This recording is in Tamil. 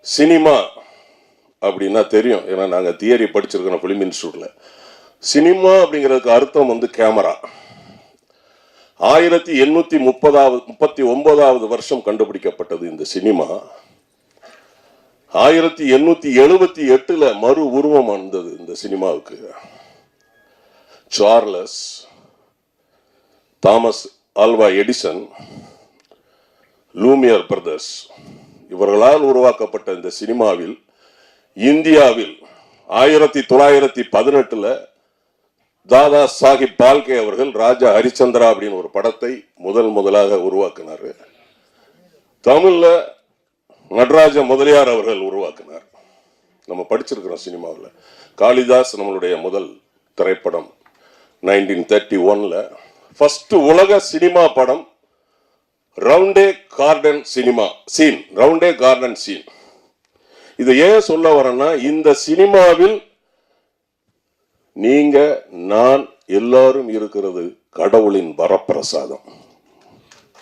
சினிமா அப்படின்னா தெரியும். ஏன்னா நாங்கள் தியரி படிச்சிருக்கிறோம் ஃபிலிம் இன்ஸ்டியூட்டில் சினிமா அப்படிங்கிறதுக்கு அர்த்தம் வந்து கேமரா. ஆயிரத்தி எண்ணூத்தி முப்பதாவது முப்பத்தி ஒன்பதாவது வருஷம் கண்டுபிடிக்கப்பட்டது இந்த சினிமா. ஆயிரத்தி எண்ணூத்தி எழுபத்தி எட்டுல மறு உருவம் வந்தது இந்த சினிமாவுக்கு. Charles Thomas Alva Edison Lumiere brothers. இவர்களால் உருவாக்கப்பட்ட இந்த சினிமாவில் இந்தியாவில் ஆயிரத்தி தொள்ளாயிரத்தி பதினெட்டில் தாதா சாஹிப் பால்கே அவர்கள் ராஜா ஹரிச்சந்திரா அப்படின்னு ஒரு படத்தை முதல் முதலாக உருவாக்கினார். தமிழில் நடராஜ முதலியார் அவர்கள் உருவாக்கினார். நம்ம படிச்சிருக்கிறோம் சினிமாவில். காளிதாஸ் நம்மளுடைய முதல் திரைப்படம் நைன்டீன் தேர்ட்டி ஒனில். ஃபஸ்ட்டு உலக சினிமா படம் Roundhay garden cinema scene Roundhay garden scene. இதை ஏன் சொல்ல வரேன்னா இந்த சினிமாவில் நீங்க நான் எல்லாரும் இருக்கிறது கடவுளின் வரப்பிரசாதம்.